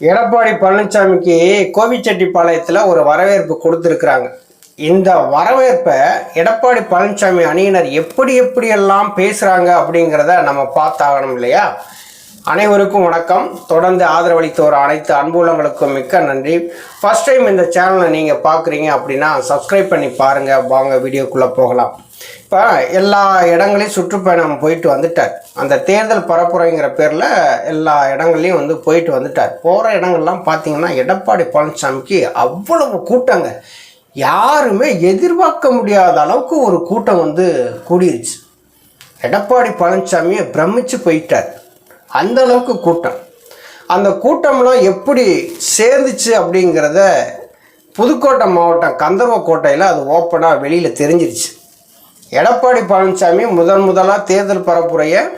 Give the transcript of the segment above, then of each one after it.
எடப்பாடி பழனிசாமிக்கு கோவிச்செட்டிப்பாளையத்தில் ஒரு வரவேற்பு கொடுத்துருக்குறாங்க. இந்த வரவேற்பை எடப்பாடி பழனிசாமி அணியினர் எப்படி எப்படியெல்லாம் பேசுகிறாங்க அப்படிங்கிறத நம்ம பார்த்தாகணும் இல்லையா? அனைவருக்கும் வணக்கம். தொடர்ந்து ஆதரவளித்த ஒரு அனைத்து அன்புள்ளங்களுக்கும் மிக்க நன்றி. ஃபர்ஸ்ட் டைம் இந்த சேனலை நீங்கள் பார்க்குறீங்க அப்படின்னா சப்ஸ்கிரைப் பண்ணி பாருங்கள் வாங்க வீடியோக்குள்ளே போகலாம். இப்போ எல்லா இடங்களையும் சுற்றுப்பயணம் போயிட்டு வந்துட்டார். அந்த தேர்தல் பரப்புரைங்கிற பேரில் எல்லா இடங்கள்லையும் வந்து போயிட்டு வந்துட்டார். போகிற இடங்கள்லாம் பார்த்தீங்கன்னா எடப்பாடி பழனிசாமிக்கு அவ்வளவு கூட்டங்க. யாருமே எதிர்பார்க்க முடியாத அளவுக்கு ஒரு கூட்டம் வந்து கூடிருச்சு. எடப்பாடி பழனிசாமியை பிரமிச்சு போயிட்டார். அந்த அளவுக்கு கூட்டம். அந்த கூட்டம்லாம் எப்படி சேர்ந்துச்சு அப்படிங்கிறத புதுக்கோட்டை மாவட்டம் கந்தர்வக்கோட்டையில் அது ஓப்பனாக வெளியில் தெரிஞ்சிருச்சு. எடப்பாடி பழனிசாமி முதன் முதலாக தேர்தல் பரப்புரையை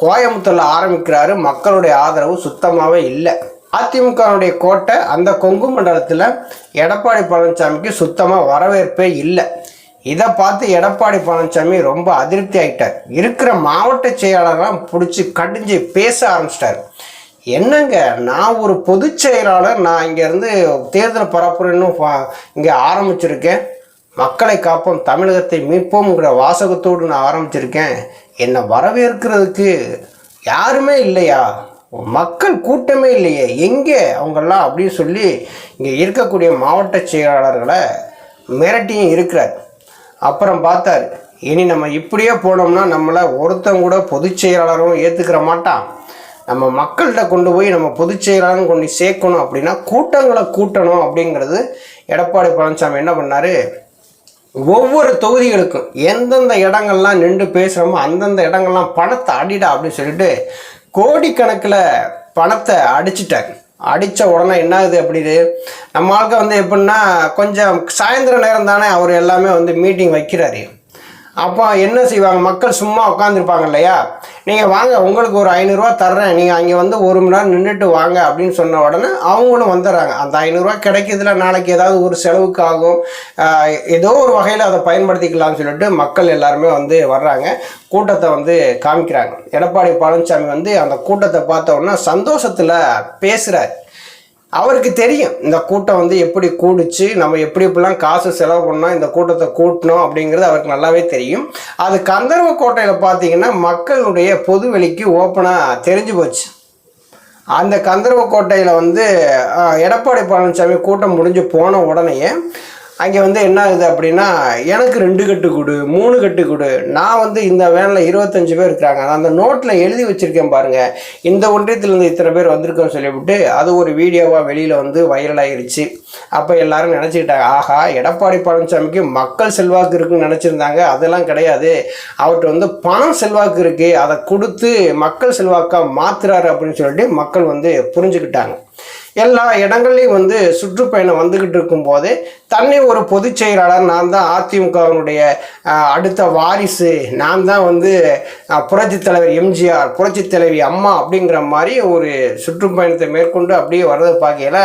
கோயம்புத்தூரில் ஆரம்பிக்கிறாரு. மக்களுடைய ஆதரவு சுத்தமாகவே இல்லை. அதிமுகவுடைய கோட்டை அந்த கொங்கு மண்டலத்தில் எடப்பாடி பழனிசாமிக்கு சுத்தமாக வரவேற்பே இல்லை. இதை பார்த்து எடப்பாடி பழனிசாமி ரொம்ப அதிருப்தி ஆகிட்டார் இருக்கிற மாவட்ட செயலாளர்லாம் பிடிச்சி கடிஞ்சு பேச ஆரம்பிச்சிட்டார். என்னங்க நான் ஒரு பொதுச் செயலாளர் நான் இங்கேருந்து தேர்தல் பரப்புரைன்னு இங்கே ஆரம்பிச்சிருக்கேன். மக்களை காப்போம் தமிழகத்தை மீட்போம்ங்கிற வாசகத்தோடு நான் ஆரம்பிச்சிருக்கேன். என்னை வரவேற்கிறதுக்கு யாருமே இல்லையா? மக்கள் கூட்டமே இல்லையே. எங்கே? அவங்கெல்லாம் அப்படின்னு சொல்லி இங்கே இருக்கக்கூடிய மாவட்ட செயலாளர்களை மிரட்டியும் இருக்கிறார். அப்புறம் பார்த்தார் இனி நம்ம இப்படியே போனோம்னா நம்மளை ஒருத்தன் கூட பொதுச் செயலாளரும் ஏற்றுக்கிற மாட்டான். நம்ம மக்கள்கிட்ட கொண்டு போய் நம்ம பொதுச் செயலாளரும் கொண்டு சேர்க்கணும் அப்படின்னா கூட்டங்களை கூட்டணும் அப்படிங்கிறது எடப்பாடி பழனிசாமி என்ன பண்ணார்? ஒவ்வொரு தொகுதிகளுக்கும் எந்தெந்த இடங்கள்லாம் நின்று பேசுகிறோமோ அந்தந்த இடங்கள்லாம் பணத்தை அடிடா அப்படின்னு சொல்லிட்டு கோடிக்கணக்கில் பணத்தை அடிச்சிட்டார். அடித்த உடனே என்ன ஆகுது அப்படின்னு நம்ம ஆளுக்கு வந்து எப்படின்னா கொஞ்சம் சாயந்தர நேரம் தானே அவர் எல்லாமே வந்து மீட்டிங் வைக்கிறாரு. அப்போ என்ன செய்வாங்க? மக்கள் சும்மா உட்காந்துருப்பாங்க இல்லையா? நீங்கள் வாங்க உங்களுக்கு ஒரு ஐநூறுரூவா தர்றேன். நீங்கள் அங்கே வந்து ஒரு மணி நேரம் நின்றுட்டு வாங்க அப்படின்னு சொன்ன உடனே அவங்களும் வந்துடுறாங்க. அந்த ஐநூறுரூவா கிடைக்கிறதுல நாளைக்கு ஏதாவது ஒரு செலவுக்கு ஆகும். ஏதோ ஒரு வகையில் அதை பயன்படுத்திக்கலாம்னு சொல்லிட்டு மக்கள் எல்லாருமே வந்து வர்றாங்க. கூட்டத்தை வந்து காமிக்கிறாங்க. எடப்பாடி பழனிசாமி வந்து அந்த கூட்டத்தை பார்த்த உடனே சந்தோஷத்தில் பேசுகிறார் அவருக்கு தெரியும் இந்த கூட்டம் வந்து எப்படி கூடுச்சு நம்ம எப்படி எப்படிலாம் காசு செலவு பண்ணோம் இந்த கூட்டத்தை கூட்டணும் அப்படிங்கிறது அவருக்கு நல்லாவே தெரியும். அது கந்தர்வ கோட்டையில் பார்த்தீங்கன்னா மக்களுடைய பொது வெளிக்கு ஓப்பனாக தெரிஞ்சு போச்சு. அந்த கந்தர்வ கோட்டையில் வந்து எடப்பாடி பழனிசாமி கூட்டம் முடிஞ்சு போன உடனேயே அங்கே வந்து என்ன ஆகுது அப்படின்னா எனக்கு ரெண்டு கட்டு கொடு மூணு கட்டு கொடு. நான் வந்து இந்த வேனில் இருபத்தஞ்சு பேர் இருக்கிறாங்க. நான் அந்த நோட்டில் எழுதி வச்சுருக்கேன் பாருங்கள் இந்த ஒன்றியத்திலேருந்து இத்தனை பேர் வந்திருக்கோம்னு சொல்லிவிட்டு அது ஒரு வீடியோவாக வெளியில் வந்து வைரல் அப்போ எல்லாரும் நினச்சிக்கிட்டாங்க ஆஹா எடப்பாடி பழனிசாமிக்கு மக்கள் செல்வாக்கு இருக்குன்னு நினச்சிருந்தாங்க. அதெல்லாம் கிடையாது. அவர்கிட்ட வந்து பணம் செல்வாக்கு இருக்குது அதை கொடுத்து மக்கள் செல்வாக்காக மாத்துறாரு அப்படின்னு சொல்லிட்டு மக்கள் வந்து புரிஞ்சுக்கிட்டாங்க. எல்லா இடங்கள்லையும் வந்து சுற்றுப்பயணம் வந்துக்கிட்டு இருக்கும்போது தன்னை ஒரு பொதுச் செயலாளர் நான் தான் அதிமுகவினுடைய அடுத்த வாரிசு நான் தான் வந்து புரட்சி புரட்சித் தலைவர் எம்ஜிஆர் புரட்சி தலைவி அம்மா அப்படிங்கிற மாதிரி ஒரு சுற்றுப்பயணத்தை மேற்கொண்டு அப்படியே வர்றதை பார்க்கையில்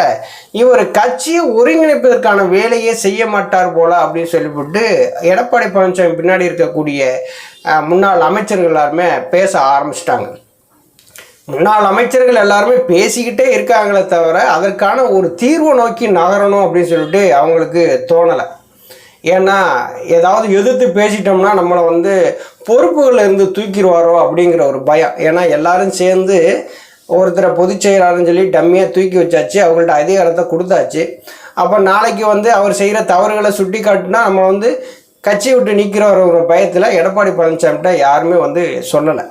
இவர் கட்சியை ஒருங்கிணைப்பதற்கான வேலையே செய்ய மாட்டார் போல அப்படின்னு சொல்லிவிட்டு எடப்பாடி பழனிசாமி பின்னாடி இருக்கக்கூடிய முன்னாள் அமைச்சர்கள் எல்லாருமே பேச ஆரம்பிச்சிட்டாங்க. முன்னாள் அமைச்சர்கள் எல்லாருமே பேசிக்கிட்டே இருக்காங்களே தவிர அதற்கான ஒரு தீர்வை நோக்கி நகரணும் அப்படின்னு சொல்லிட்டு அவங்களுக்கு தோணலை. ஏன்னா ஏதாவது எதிர்த்து பேசிட்டோம்னா நம்மளை வந்து பொறுப்புகளில் இருந்து தூக்கிடுவாரோ அப்படிங்கிற ஒரு பயம். ஏன்னா எல்லாரும் சேர்ந்து ஒருத்தரை பொதுச் செயலாளர்னு சொல்லி டம்மியாக தூக்கி வச்சாச்சு அவங்கள்ட்ட அதிகாரத்தை கொடுத்தாச்சு. அப்போ நாளைக்கு வந்து அவர் செய்கிற தவறுகளை சுட்டி காட்டினா நம்ம வந்து கட்சியை விட்டு நிற்கிற ஒரு பயத்தில் எடப்பாடி பழனிசாமிகிட்ட யாருமே வந்து சொல்லலை.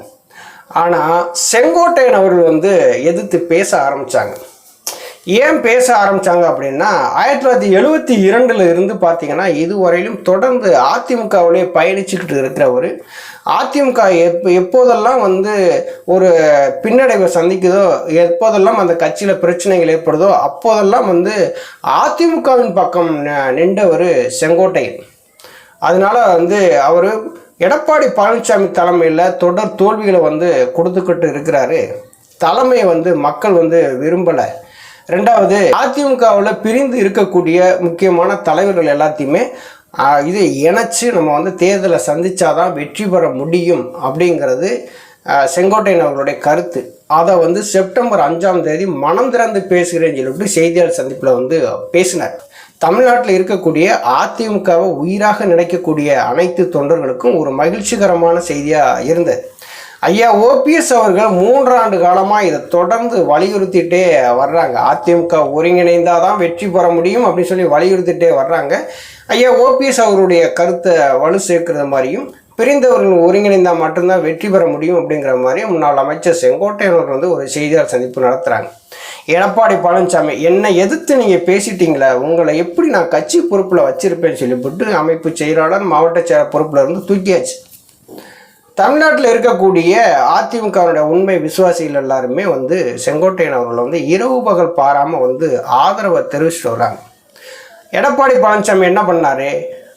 ஆனால் செங்கோட்டையன் அவர்கள் வந்து எதிர்த்து பேச ஆரம்பித்தாங்க ஏன் பேச ஆரம்பித்தாங்க அப்படின்னா ஆயிரத்தி தொள்ளாயிரத்தி எழுபத்தி இரண்டில் இருந்து பார்த்தீங்கன்னா இதுவரையிலும் தொடர்ந்து அதிமுகவிலே பயணிச்சுக்கிட்டு இருக்கிறவர் அதிமுக எப்போ எப்போதெல்லாம் வந்து ஒரு பின்னடைவை சந்திக்குதோ எப்போதெல்லாம் அந்த கட்சியில் பிரச்சனைகள் ஏற்படுதோ அப்போதெல்லாம் வந்து அதிமுகவின் பக்கம் நின்றவர் செங்கோட்டையன். அதனால வந்து அவர் எடப்பாடி பழனிசாமி தலைமையில் தொடர் தோல்விகளை வந்து கொடுத்துக்கிட்டு இருக்கிறாரு. தலைமையை வந்து மக்கள் வந்து விரும்பலை. ரெண்டாவது அதிமுகவில் பிரிந்து இருக்கக்கூடிய முக்கியமான தலைவர்கள் எல்லாத்தையுமே இதை இணைச்சு நம்ம வந்து தேர்தலை சந்தித்தாதான் வெற்றி பெற முடியும் அப்படிங்கிறது செங்கோட்டையன் அவர்களுடைய கருத்து. அதை வந்து செப்டம்பர் அஞ்சாம் தேதி மனம் திறந்து பேசுகிறேன்னு சொல்லிட்டு செய்தியாளர் சந்திப்பில் வந்து பேசினார். தமிழ்நாட்டில் இருக்கக்கூடிய அதிமுகவை உயிராக நினைக்கக்கூடிய அனைத்து தொண்டர்களுக்கும் ஒரு மகிழ்ச்சிகரமான செய்தியாக இருந்தது. ஐயா ஓபிஎஸ் அவர்கள் மூன்றாண்டு காலமாக இதை தொடர்ந்து வலியுறுத்திட்டே வர்றாங்க. அதிமுக ஒருங்கிணைந்தால் தான் வெற்றி பெற முடியும் அப்படின்னு சொல்லி வலியுறுத்திட்டே வர்றாங்க. ஐயா ஓபிஎஸ் அவருடைய கருத்தை வலு சேர்க்கிறது மாதிரியும் பிரிந்தவர்கள் ஒருங்கிணைந்தால் மட்டும்தான் வெற்றி பெற முடியும் அப்படிங்கிற மாதிரி முன்னாள் அமைச்சர் செங்கோட்டையன் வந்து ஒரு செய்தியாளர் சந்திப்பு நடத்துகிறாங்க எடப்பாடி பழனிசாமி என்னை எதிர்த்து நீங்கள் பேசிட்டீங்களே உங்களை எப்படி நான் கட்சி பொறுப்பில் வச்சுருப்பேன்னு சொல்லிவிட்டு அமைப்பு செயலாளர் மாவட்ட செயலர் பொறுப்பில் இருந்து தூக்கியாச்சு. தமிழ்நாட்டில் இருக்கக்கூடிய அதிமுகவுடைய உண்மை விசுவாசிகள் எல்லாருமே வந்து செங்கோட்டையன் அவர்களை வந்து இரவு பகல் பாராமல் வந்து ஆதரவை தெரிவிச்சுட்டு வர்றாங்க. எடப்பாடி பழனிசாமி என்ன பண்ணார்?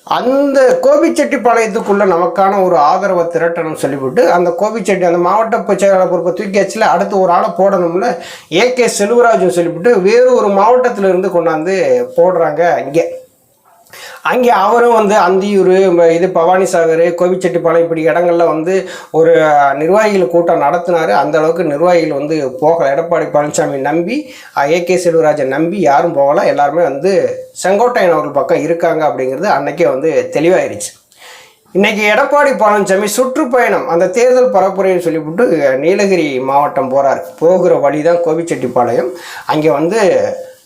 அந்த கோபிச்செட்டிப்பாளையத்துக்குள்ள நமக்கான ஒரு ஆதரவை திரட்டணும்னு சொல்லிவிட்டு அந்த கோபிச்செட்டி அந்த மாவட்ட செயலாளர் பொறுப்பை தூக்கியாச்சுல அடுத்து ஒரு ஆளை போடணும்ல ஏகே செல்வராஜன் சொல்லிவிட்டு வேறு ஒரு மாவட்டத்துல இருந்து கொண்டாந்து போடுறாங்க இங்கே. அங்கே அவரும் வந்து அந்தியூர் இது இது பவானிசாகர் கோபிச்செட்டிப்பாளையம் இப்படி இடங்கள்ல வந்து ஒரு நிர்வாகிகள் கூட்டம் நடத்தினார். அந்த அளவுக்கு நிர்வாகிகள் வந்து போகலை. எடப்பாடி பழனிசாமி நம்பி ஏகே செல்வராஜன் நம்பி யாரும் போகலை. எல்லாருமே வந்து செங்கோட்டையன் அவர்கள் பக்கம் இருக்காங்க அப்படிங்கிறது அன்றைக்கே வந்து தெளிவாயிருச்சு. இன்றைக்கி எடப்பாடி பழனிசாமி சுற்றுப்பயணம் அந்த தேர்தல் பரப்புரைன்னு சொல்லிவிட்டு நீலகிரி மாவட்டம் போகிறார் போகிற வழி தான் கோபிச்செட்டிப்பாளையம் அங்கே வந்து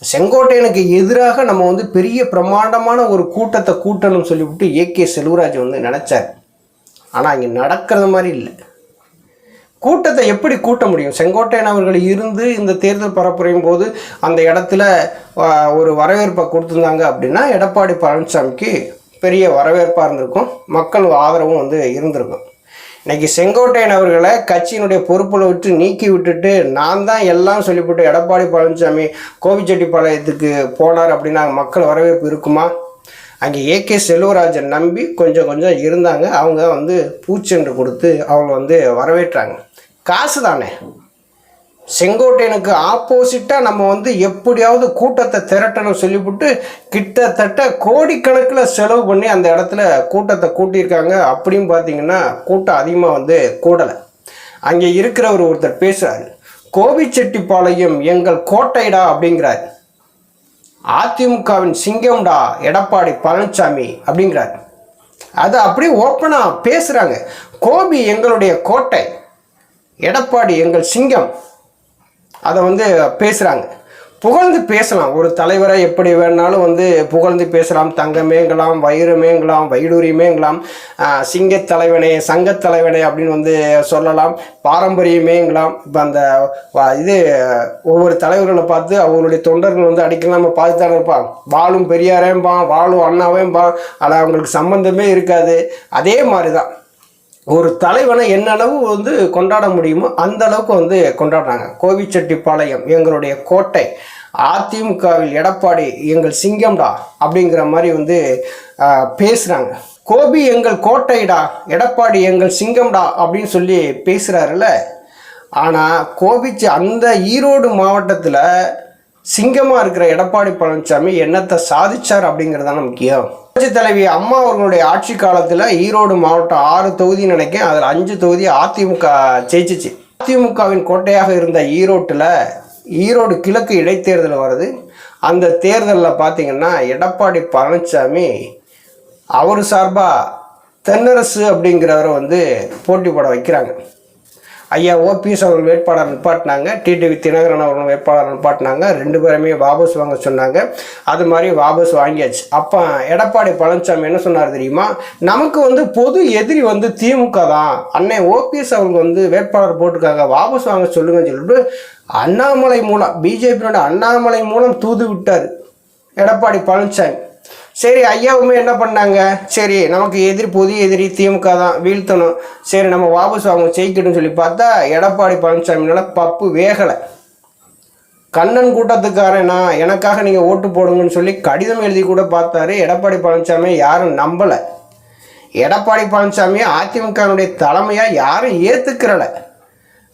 செங்கோட்டையனுக்கு எதிராக நம்ம வந்து பெரிய பிரம்மாண்டமான ஒரு கூட்டத்தை கூட்டணும்னு சொல்லிவிட்டு ஏகே செல்வராஜ் வந்து நினச்சார். ஆனால் அங்கே நடக்கிறது மாதிரி இல்லை. கூட்டத்தை எப்படி கூட்ட முடியும்? செங்கோட்டையன் அவர்கள் இருந்து இந்த தேர்தல் பரப்புரையும் போது அந்த இடத்துல ஒரு வரவேற்பை கொடுத்துருந்தாங்க அப்படின்னா எடப்பாடி பழனிசாமிக்கு பெரிய வரவேற்பாக இருந்திருக்கும். மக்கள் ஆதரவும் வந்து இருந்திருக்கும். இன்னைக்கு செங்கோட்டையன் அவர்களை கட்சியினுடைய பொறுப்பில் விட்டு நீக்கி விட்டுட்டு நான் தான் எல்லாம் சொல்லிவிட்டு எடப்பாடி பழனிசாமி கோபிச்செட்டிப்பாளையத்துக்கு போனார் அப்படின்னா மக்கள் வரவேற்பு இருக்குமா? அங்கே ஏகே செல்வராஜன் நம்பி கொஞ்சம் கொஞ்சம் இருந்தாங்க. அவங்க வந்து பூச்சென்று கொடுத்து அவங்க வந்து வரவேற்றாங்க. காசு தானே? செங்கோட்டையனுக்கு ஆப்போசிட்டாக நம்ம வந்து எப்படியாவது கூட்டத்தை திரட்டணும் சொல்லிவிட்டு கிட்டத்தட்ட கோடிக்கணக்கில் செலவு பண்ணி அந்த இடத்துல கூட்டத்தை கூட்டியிருக்காங்க. அப்படின்னு பார்த்தீங்கன்னா கூட்டம் அதிகமாக வந்து கூடலை. அங்கே இருக்கிறவர் ஒருத்தர் பேசுகிறாரு கோபிச்செட்டிப்பாளையம் எங்கள் கோட்டைடா அப்படிங்கிறார். அதிமுகவின் சிங்கம்டா எடப்பாடி பழனிசாமி அப்படிங்கிறார். அது அப்படியே ஓப்பனாக பேசுகிறாங்க கோபி எங்களுடைய கோட்டை எடப்பாடி எங்கள் சிங்கம். அதை வந்து பேசுகிறாங்க புகழ்ந்து பேசலாம். ஒரு தலைவரை எப்படி வேணாலும் வந்து புகழ்ந்து பேசலாம். தங்கமேங்கலாம் வைரமேங்கலாம் வைடூரியமேங்கலாம் சிங்கத்தலைவனே சங்கத்தலைவனே சங்கத் தலைவனே அப்படின்னு வந்து சொல்லலாம். பாரம்பரியமேங்கலாம் இப்போ அந்த இது ஒவ்வொரு தலைவர்களை பார்த்து அவங்களுடைய தொண்டர்கள் வந்து அடிக்கலாம் நம்ம பார்த்து தானே இருப்பான் வாழும் பெரியாரேம்பான் வாழும் அண்ணாவேம்பான். ஆனால் அவங்களுக்கு சம்பந்தமே இருக்காது. அதே மாதிரி தான் ஒரு தலைவனை என்ன அளவு வந்து கொண்டாட முடியுமோ அந்த அளவுக்கு வந்து கொண்டாடுறாங்க. கோவிச்செட்டிப்பாளையம் எங்களுடைய கோட்டை அதிமுகவில் எடப்பாடி எங்கள் சிங்கம்டா அப்படிங்கிற மாதிரி வந்து பேசுகிறாங்க கோபி எங்கள் கோட்டைடா எடப்பாடி எங்கள் சிங்கம்டா அப்படின்னு சொல்லி பேசுகிறாருல்ல ஆனால் கோபிச்சு அந்த ஈரோடு மாவட்டத்தில் சிங்கமாக இருக்கிற எடப்பாடி பழனிசாமி என்னத்தை சாதிச்சார் அப்படிங்கிறதான முக்கியம். புரட்சித் தலைவி அம்மா அவர்களுடைய ஆட்சி காலத்தில் ஈரோடு மாவட்டம் ஆறு தொகுதி நினைக்கேன் அதில் அஞ்சு தொகுதி அதிமுக ஜெயிச்சிச்சு. அதிமுகவின் கோட்டையாக இருந்த ஈரோட்டில் ஈரோடு கிழக்கு இடைத்தேர்தல் வருது. அந்த தேர்தலில் பார்த்தீங்கன்னா எடப்பாடி பழனிசாமி அவர் சார்பாக தென்னரசு அப்படிங்கிறவரை வந்து போட்டி போட வைக்கிறாங்க. ஐயா ஓபிஎஸ் அவர்கள் வேட்பாளர் நிப்பாட்டினாங்க. டிடிவி தினகரன் அவர்கள் வேட்பாளர் நிப்பாட்டினாங்க. ரெண்டு பேருமே வாபஸ் வாங்க சொன்னாங்க. அது மாதிரி வாபஸ் வாங்கியாச்சு. அப்போ எடப்பாடி பழனிசாமி என்ன சொன்னார் தெரியுமா? நமக்கு வந்து பொது எதிரி வந்து திமுக தான். அண்ணன் ஓபிஎஸ் அவர்கள் வந்து வேட்பாளர் போட்டிருக்காங்க வாபஸ் வாங்க சொல்லுங்கன்னு சொல்லிட்டு அண்ணாமலை மூலம் பிஜேபியோட அண்ணாமலை மூலம் தூது விட்டார். எடப்பாடி பழனிசாமி. சரி ஐயாவுமே என்ன பண்ணாங்க? சரி நமக்கு எதிரி புதிய எதிரி திமுக தான் வீழ்த்தணும். சரி நம்ம வாபஸ் அவங்க ஜெயிக்கணும்னு சொல்லி பார்த்தா எடப்பாடி பழனிசாமினால பப்பு வேகலை. கண்ணன் கூட்டத்துக்காரனா எனக்காக நீங்கள் ஓட்டு போடுங்கன்னு சொல்லி கடிதம் எழுதி கூட பார்த்தாரு. எடப்பாடி பழனிசாமி யாரும் நம்பலை. எடப்பாடி பழனிசாமி அதிமுகனுடைய தலைமையாக யாரும் ஏற்றுக்கிறல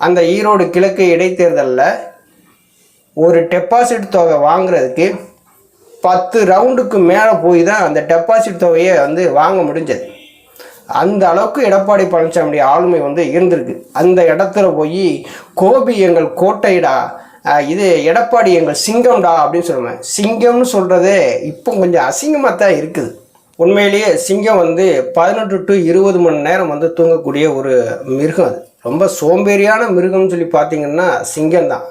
அந்த ஈரோடு கிழக்கு இடைத்தேர்தலில் ஒரு டெபாசிட் தொகை வாங்குறதுக்கு பத்து ரவுண்டுக்கு மேலே போய் தான் அந்த டெபாசிட் தொகையை வந்து வாங்க முடிஞ்சது. அந்த அளவுக்கு எடப்பாடி பழனிசாமியுடைய ஆளுமை வந்து இருந்திருக்கு. அந்த இடத்துல போய் கோபி எங்கள் கோட்டைடா இது எடப்பாடி எங்கள் சிங்கம்டா அப்படின்னு சொல்லுவேன் சிங்கம்னு சொல்கிறதே இப்போ கொஞ்சம் அசிங்கமாக தான் இருக்குது. உண்மையிலேயே சிங்கம் வந்து பதினெட்டு டு இருபது மணி நேரம் வந்து தூங்கக்கூடிய ஒரு மிருகம் அது. ரொம்ப சோம்பேறியான மிருகம்னு சொல்லி பார்த்தீங்கன்னா சிங்கம் தான்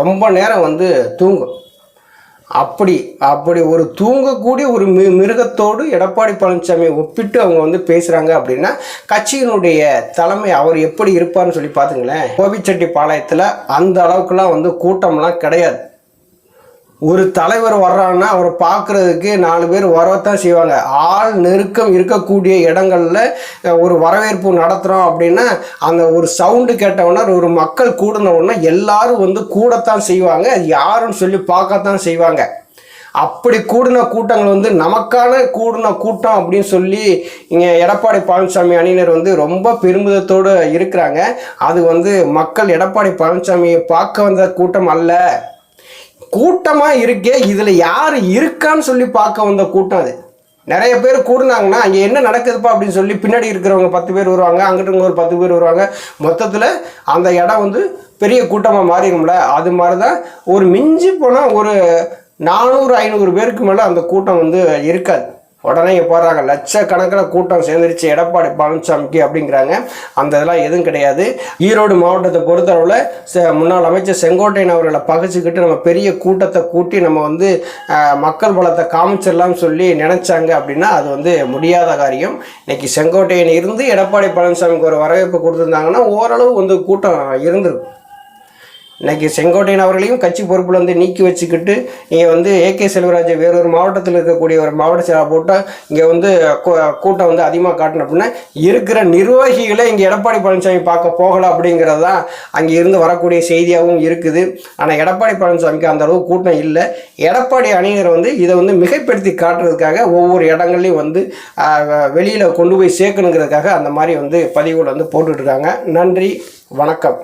ரொம்ப நேரம் வந்து தூங்கும். அப்படி அப்படி ஒரு தூங்கக்கூடிய ஒரு மி மிருகத்தோடு எடப்பாடி பழனிசாமியை ஒப்பிட்டு அவங்க வந்து பேசுகிறாங்க அப்படின்னா கட்சியினுடைய தலைமை அவர் எப்படி இருப்பார்னு சொல்லி பார்த்துங்களேன். கோபிச்செட்டிப்பாளையத்தில் அந்த அளவுக்குலாம் வந்து கூட்டம்லாம் கிடையாது. ஒரு தலைவர் வர்றான்னா அவரை பார்க்குறதுக்கு நாலு பேர் வரத்தான் செய்வாங்க. ஆள் நெருக்கம் இருக்கக்கூடிய இடங்களில் ஒரு வரவேற்பு நடத்துகிறோம் அப்படின்னா அந்த ஒரு சவுண்டு கேட்டவுடனே ஒரு மக்கள் கூடின எல்லாரும் வந்து கூடத்தான் செய்வாங்க. அது யாருன்னு சொல்லி பார்க்கத்தான் செய்வாங்க. அப்படி கூடின கூட்டங்கள் வந்து நமக்கான கூடின கூட்டம் அப்படின்னு சொல்லி இங்கே எடப்பாடி பழனிசாமி அணியினர் வந்து ரொம்ப பெருமிதத்தோடு இருக்கிறாங்க. அது வந்து மக்கள் எடப்பாடி பழனிசாமியை பார்க்க வந்த கூட்டம் அல்ல. கூட்டமாக இருக்கே இதில் யார் இருக்கான்னு சொல்லி பார்க்க வந்த கூட்டம் அது. நிறைய பேர் கூடுனாங்கன்னா அங்கே என்ன நடக்குதுப்பா அப்படின்னு சொல்லி பின்னாடி இருக்கிறவங்க பத்து பேர் வருவாங்க அங்கிட்டவங்க ஒரு பத்து பேர் வருவாங்க. மொத்தத்தில் அந்த இடம் வந்து பெரிய கூட்டமாக மாறிடும்ல. அது மாதிரி தான் ஒரு மிஞ்சி போனால் ஒரு நானூறு ஐநூறு பேருக்கு மேலே அந்த கூட்டம் வந்து இருக்காது. உடனே இங்கே போடுறாங்க லட்சக்கணக்கில் கூட்டம் சேர்ந்துருச்சு எடப்பாடி பழனிசாமிக்கு அப்படிங்கிறாங்க. அந்த இதெல்லாம் எதுவும் கிடையாது. ஈரோடு மாவட்டத்தை பொறுத்தளவில் முன்னாள் அமைச்சர் செங்கோட்டையன் அவர்களை பகைச்சிக்கிட்டு நம்ம பெரிய கூட்டத்தை கூட்டி நம்ம வந்து மக்கள் பலத்தை காமிச்சிடலாம்னு சொல்லி நினச்சாங்க அப்படின்னா அது வந்து முடியாத காரியம். இன்னைக்கு செங்கோட்டையன் இருந்து எடப்பாடி பழனிசாமிக்கு ஒரு வரவேற்பு கொடுத்துருந்தாங்கன்னா ஓரளவு வந்து கூட்டம் இருந்திருக்கும். இன்றைக்கி செங்கோட்டையன் அவர்களையும் கட்சி பொறுப்பில் வந்து நீக்கி வச்சுக்கிட்டு இங்கே வந்து ஏகே செல்வராஜ் வேறொரு மாவட்டத்தில் இருக்கக்கூடிய ஒரு மாவட்ட செயலாளர் போட்டால் இங்கே வந்து கூ- கூட்டம் வந்து அதிகமாக காட்டணும் அப்படின்னா இருக்கிற நிர்வாகிகளை இங்கே எடப்பாடி பழனிசாமி பார்க்க போகலாம் அப்படிங்கிறது தான் அங்கே இருந்து வரக்கூடிய செய்தியாகவும் இருக்குது. ஆனால் எடப்பாடி பழனிசாமிக்கு அந்த அளவு கூட்டம் இல்லை. எடப்பாடி அணியினர் வந்து இதை வந்து மிகைப்படுத்தி காட்டுறதுக்காக ஒவ்வொரு இடங்கள்லையும் வந்து வெளியில் கொண்டு போய் சேர்க்கணுங்கிறதுக்காக அந்த மாதிரி வந்து பதிவுகள் வந்து போட்டுட்ருக்காங்க நன்றி வணக்கம்.